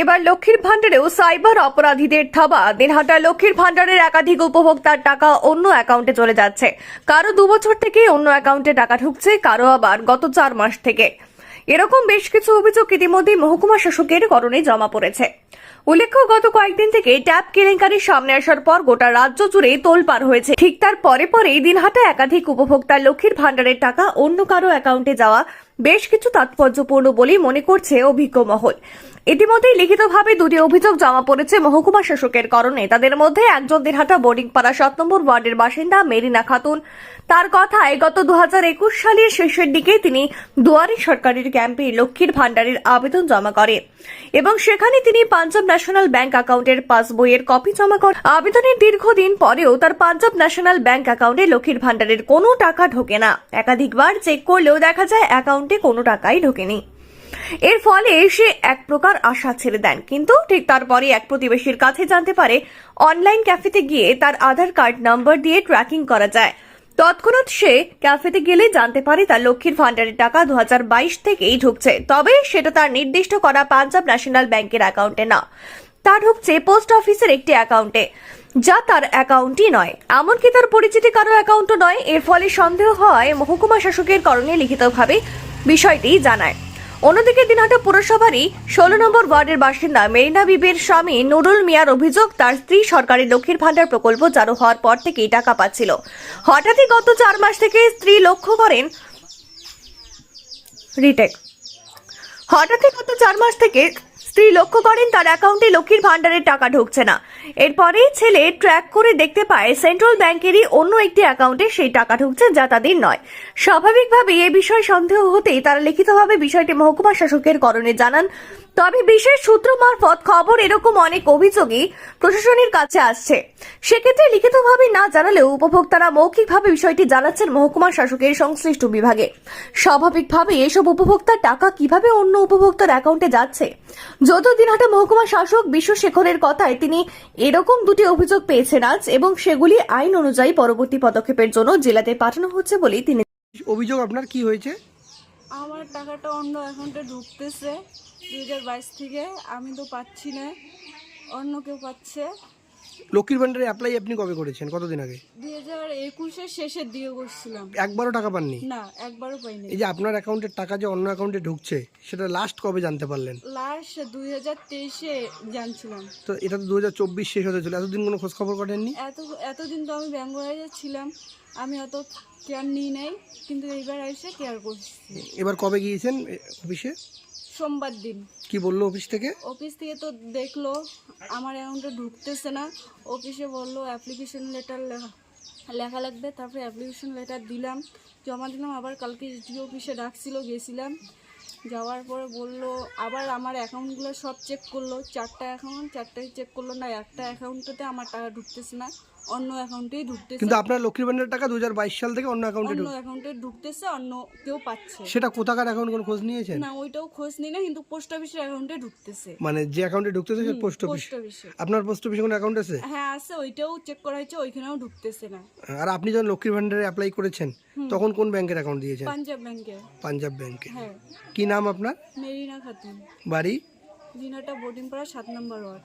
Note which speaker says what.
Speaker 1: এবার লক্ষ্মীর ভাণ্ডারেও সাইবার অপরাধীদের থাবা। দিনহাটা লক্ষ্মীর ভাণ্ডারের একাধিক উপভোক্তার টাকা অন্য অ্যাকাউন্টে চলে যাচ্ছে। কারও দু বছর থেকে অন্য অ্যাকাউন্টে টাকা ঢুকছে, কারও আবার গত চার মাস থেকে। এরকম বেশ কিছু অভিযোগ ইতিমধ্যেই মহকুমা শাসকের করণে জমা পড়েছে। উল্লেখ্য, গত কয়েকদিন থেকে ট্যাব কেলেঙ্কারির সামনে আসার পর গোটা রাজ্য জুড়ে তোলপার হয়েছে। ঠিক তার পরে পরেই দিনহাটা একাধিক উপভোক্তার লক্ষ্মীর ভাণ্ডারের টাকা অন্য কারও অ্যাকাউন্টে যাওয়া বেশ কিছু তাৎপর্যপূর্ণ বলেই মনে করছে অভিজ্ঞ মহল। ইতিমধ্যেই লিখিতভাবে দুটি অভিযোগ জমা পড়েছে মহকুমা শাসকের কারণে। তাদের মধ্যে একজন দিনহাটা বোর্ডিং পাড়া সাত নম্বর ওয়ার্ডের বাসিন্দা মেরিনা খাতুন। তার কথায় গত দু হাজার একুশ সালের শেষের দিকে তিনি দুয়ারি সরকারের ক্যাম্পে লক্ষ্মীর ভাণ্ডারের আবেদন জমা করে এবং সেখানে তিনি পাঞ্জাব ন্যাশনাল ব্যাংক অ্যাকাউন্টের পাসবইয়ের কপি জমা করেন। আবেদনের দীর্ঘদিন পরেও তার পাঞ্জাব ন্যাশনাল ব্যাংক অ্যাকাউন্টে লক্ষ্মীর ভাণ্ডারের কোনো টাকা ঢোকে না। একাধিকবার চেক করলেও দেখা যায় অ্যাকাউন্টে কোনো টাকাই ঢোকেনি। এর ফলে সে এক প্রকার আশা ছেড়ে দেন। কিন্তু ঠিক তারপরে এক প্রতিবেশীর কাছে জানতে পারে, অনলাইন ক্যাফেতে গিয়ে তার আধার কার্ড নাম্বার দিয়ে ট্র্যাকিং করা যায়। তৎক্ষণাৎ সে ক্যাফেতে গেলে জানতে পারে তার লক্ষ্মীর ভাণ্ডারের টাকা দু হাজার বাইশ থেকেই ঢুকছে। তবে সেটা তার নির্দিষ্ট করা পাঞ্জাব ন্যাশনাল ব্যাংকের অ্যাকাউন্টে না। তা ঢুকছে পোস্ট অফিসের একটি অ্যাকাউন্টে, যা তার অ্যাকাউন্টই নয়। এমনকি তার পরিচিতি কারও অ্যাকাউন্টও নয়। এর ফলে সন্দেহ হয় মহকুমা শাসকের করণে লিখিতভাবে বিষয়টি জানায়। অন্যদিকে দিনহাটা পুরসভারই ষোলো নম্বর ওয়ার্ডের বাসিন্দা মেরিনা বিবির স্বামী নুরুল মিয়ার অভিযোগ, তার স্ত্রী সরকারি লক্ষ্মীর ভাণ্ডার প্রকল্প চালু হওয়ার পর থেকেই টাকা পাচ্ছিল। হঠাৎই গত চার মাস থেকে স্ত্রী লক্ষ্য করেন রিটেক। হঠাৎই গত চার মাস থেকে স্ত্রী লক্ষ্য করেন, তার অ্যাকাউন্টে লক্ষ্মীর ভাণ্ডারের টাকা ঢুকছে না। এরপরেই ছেলে ট্র্যাক করে দেখতে পায় সেন্ট্রাল ব্যাংকেরই অন্য একটি অ্যাকাউন্টে সেই টাকা ঢুকছে যা তাদের নয়। স্বাভাবিকভাবে এ বিষয়ে সন্দেহ হতেই তারা লিখিতভাবে বিষয়টি মহকুমা শাসকের করণে জানান। তবে বিশেষ সূত্র মারফত খবর এরকম অনেক অভিযোগই প্রশাসনের কাছে আসছে। সেক্ষেত্রে লিখিতভাবে না জানালেও উপভোক্তারা মৌখিকভাবে বিষয়টি জানাচ্ছেন মহকুমা শাসকের সংশ্লিষ্ট বিভাগে। স্বাভাবিকভাবে এসব উপভোক্তার টাকা কীভাবে অন্য উপভোক্তার অ্যাকাউন্টে যাচ্ছে? যদিও দিনহাটা মহকুমা শাসক বিশ্বশেখরের কথায় তিনি এরকম দুটি অভিযোগ পেয়েছেন আজ এবং সেগুলি আইন অনুযায়ী পরবর্তী পদক্ষেপের জন্য জেলাতে পাঠানো হচ্ছে বলেই তিনি
Speaker 2: অভিযোগ আপনার কি হয়েছে?
Speaker 3: আমার টাকাটা অন্য অ্যাকাউন্টে ঢুকতেছে দু হাজার বাইশ থেকে। আমি তো পাচ্ছি না। অন্য কেউ পাচ্ছে।
Speaker 2: লক্ষ্মীর ভান্ডারে অ্যাপ্লাই আপনি কবে করেছেন? কতদিন আগে?
Speaker 3: দুই হাজার একুশের শেষের দিকে করছিলাম
Speaker 2: একবারও টাকা পাননি?
Speaker 3: না একবারও পাইনি।
Speaker 2: এই যে আপনার অ্যাকাউন্টের টাকা যে অন্য অ্যাকাউন্টে ঢুকছে সেটা লাস্ট কবে জানতে পারলেন?
Speaker 3: লাস্ট দুই হাজার তেইশে জানছিলাম।
Speaker 2: তো এটা তো দু হাজার চব্বিশ শেষ হতে চলে এতদিন কোনো খোঁজ খবর করেননি?
Speaker 3: এত এতদিন তো আমি ব্যাঙ্গরাইজে ছিলাম আমি অত কেয়ার নিই নাই কিন্তু এইবার এসে কেয়ার করছি।
Speaker 2: এবার কবে গিয়েছেন অফিসে
Speaker 3: সোমবার দিন।
Speaker 2: কি বলল অফিস থেকে?
Speaker 3: অফিস থেকে তো দেখল আমার অ্যাকাউন্টে ঢুকতেছে না। অফিসে বলল অ্যাপ্লিকেশন লেটার লেখা লেখা লাগবে। তারপরে অ্যাপ্লিকেশন লেটার দিলাম জমা দিলাম। আবার কালকে জিও অফিসে ডাকছিল গেছিলাম। যাওয়ার পরে বলল আবার আমার অ্যাকাউন্টগুলো সব চেক করল। চারটা অ্যাকাউন্ট চারটাই চেক করল না একটা অ্যাকাউন্টে আমার টাকা ঢুকতেছে না। অন্য অ্যাকাউন্টেই ঢুকতেছে।
Speaker 2: কিন্তু আপনার লক্ষ্মীর ভান্ডারের টাকা দু সাল থেকে অন্য অ্যাকাউন্টে
Speaker 3: অন্য
Speaker 2: ঢুক
Speaker 3: অ্যাকাউন্টে ঢুকতেছে অন্য কেউ পাচ্ছে।
Speaker 2: সেটা কোথাকার অ্যাকাউন্ট কোনো খোঁজ নিয়েছেন?
Speaker 3: না ওইটাও খোঁজ নিই না কিন্তু পোস্ট অফিসের অ্যাকাউন্টে ঢুকতেছে।
Speaker 2: মানে যে অ্যাকাউন্টে ঢুকতেছে সে পোস্ট অফিস
Speaker 3: পোস্ট অফিসে
Speaker 2: আপনার পোস্ট অফিসে কোনো অ্যাকাউন্ট আছে?
Speaker 3: হ্যাঁ আছে ওইটাও চেক করা হয়েছে ওইখানেও ঢুকতেছে না।
Speaker 2: আর আপনি যখন লক্ষ্মীর ভান্ডারে অ্যাপ্লাই করেছেন তখন কোন ব্যাংকের অ্যাকাউন্ট দিয়েছেন?
Speaker 3: পাঞ্জাব ব্যাংকে
Speaker 2: পাঞ্জাব ব্যাংকে
Speaker 3: হ্যাঁ।
Speaker 2: কি নাম আপনার?
Speaker 3: মেরিনা খাতুন।
Speaker 2: বাড়ি?
Speaker 3: দিনাটা বোর্ডিং পাড়া সাত নম্বর ওয়ার্ড।